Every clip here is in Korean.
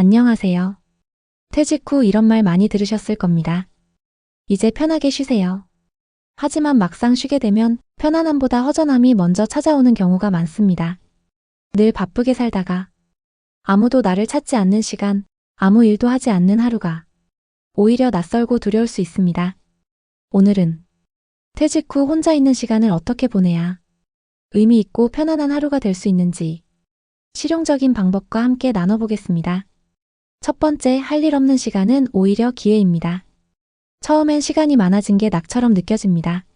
안녕하세요. 퇴직 후 이런 말 많이 들으셨을 겁니다. 이제 편하게 쉬세요. 하지만 막상 쉬게 되면 편안함보다 허전함이 먼저 찾아오는 경우가 많습니다. 늘 바쁘게 살다가 아무도 나를 찾지 않는 시간, 아무 일도 하지 않는 하루가 오히려 낯설고 두려울 수 있습니다. 오늘은 퇴직 후 혼자 있는 시간을 어떻게 보내야 의미 있고 편안한 하루가 될 수 있는지 실용적인 방법과 함께 나눠보겠습니다. 첫 번째, 할 일 없는 시간은 오히려 기회입니다. 처음엔 시간이 많아진 게 낙처럼 느껴집니다.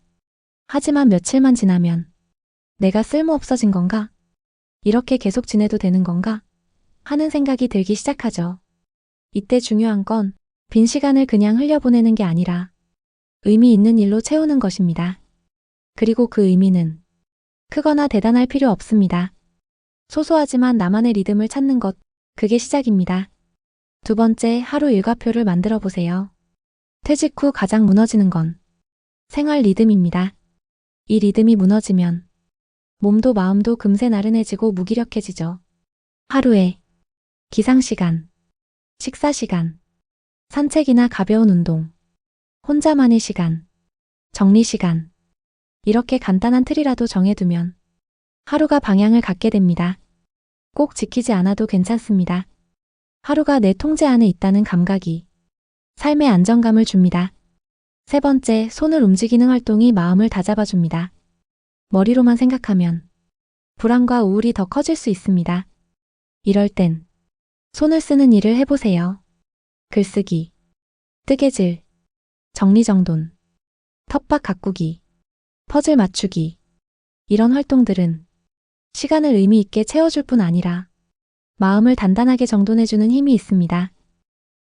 하지만 며칠만 지나면 내가 쓸모 없어진 건가? 이렇게 계속 지내도 되는 건가? 하는 생각이 들기 시작하죠. 이때 중요한 건 빈 시간을 그냥 흘려보내는 게 아니라 의미 있는 일로 채우는 것입니다. 그리고 그 의미는 크거나 대단할 필요 없습니다. 소소하지만 나만의 리듬을 찾는 것, 그게 시작입니다. 두 번째, 하루 일과표를 만들어 보세요. 퇴직 후 가장 무너지는 건 생활 리듬입니다. 이 리듬이 무너지면 몸도 마음도 금세 나른해지고 무기력해지죠. 하루에 기상시간, 식사시간, 산책이나 가벼운 운동, 혼자만의 시간, 정리시간, 이렇게 간단한 틀이라도 정해두면 하루가 방향을 갖게 됩니다. 꼭 지키지 않아도 괜찮습니다. 하루가 내 통제 안에 있다는 감각이 삶의 안정감을 줍니다. 세 번째, 손을 움직이는 활동이 마음을 다잡아줍니다. 머리로만 생각하면 불안과 우울이 더 커질 수 있습니다. 이럴 땐 손을 쓰는 일을 해보세요. 글쓰기, 뜨개질, 정리정돈, 텃밭 가꾸기, 퍼즐 맞추기. 이런 활동들은 시간을 의미 있게 채워줄 뿐 아니라 마음을 단단하게 정돈해주는 힘이 있습니다.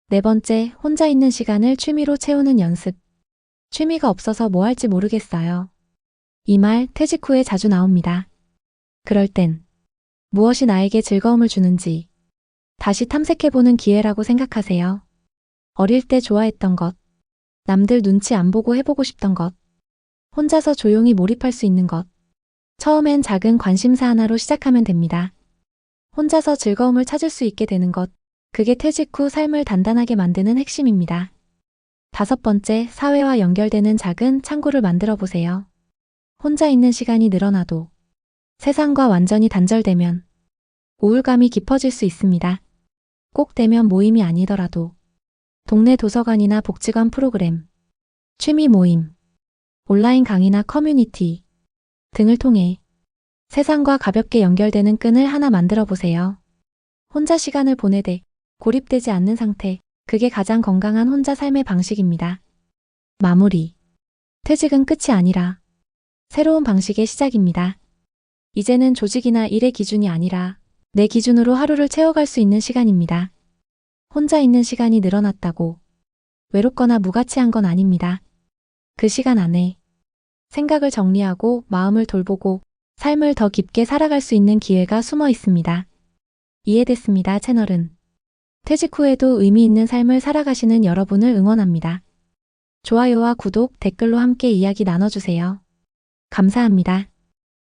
네 번째, 혼자 있는 시간을 취미로 채우는 연습. 취미가 없어서 뭐 할지 모르겠어요. 이 말 퇴직 후에 자주 나옵니다. 그럴 땐 무엇이 나에게 즐거움을 주는지 다시 탐색해보는 기회라고 생각하세요. 어릴 때 좋아했던 것, 남들 눈치 안 보고 해보고 싶던 것, 혼자서 조용히 몰입할 수 있는 것. 처음엔 작은 관심사 하나로 시작하면 됩니다. 혼자서 즐거움을 찾을 수 있게 되는 것, 그게 퇴직 후 삶을 단단하게 만드는 핵심입니다. 다섯 번째, 사회와 연결되는 작은 창구를 만들어 보세요. 혼자 있는 시간이 늘어나도 세상과 완전히 단절되면 우울감이 깊어질 수 있습니다. 꼭 되면 모임이 아니더라도 동네 도서관이나 복지관 프로그램, 취미 모임, 온라인 강의나 커뮤니티 등을 통해 세상과 가볍게 연결되는 끈을 하나 만들어 보세요. 혼자 시간을 보내되 고립되지 않는 상태, 그게 가장 건강한 혼자 삶의 방식입니다. 마무리. 퇴직은 끝이 아니라 새로운 방식의 시작입니다. 이제는 조직이나 일의 기준이 아니라 내 기준으로 하루를 채워갈 수 있는 시간입니다. 혼자 있는 시간이 늘어났다고 외롭거나 무가치한 건 아닙니다. 그 시간 안에 생각을 정리하고 마음을 돌보고 삶을 더 깊게 살아갈 수 있는 기회가 숨어 있습니다. 이해됐습니다. 채널은 퇴직 후에도 의미 있는 삶을 살아가시는 여러분을 응원합니다. 좋아요와 구독, 댓글로 함께 이야기 나눠주세요. 감사합니다.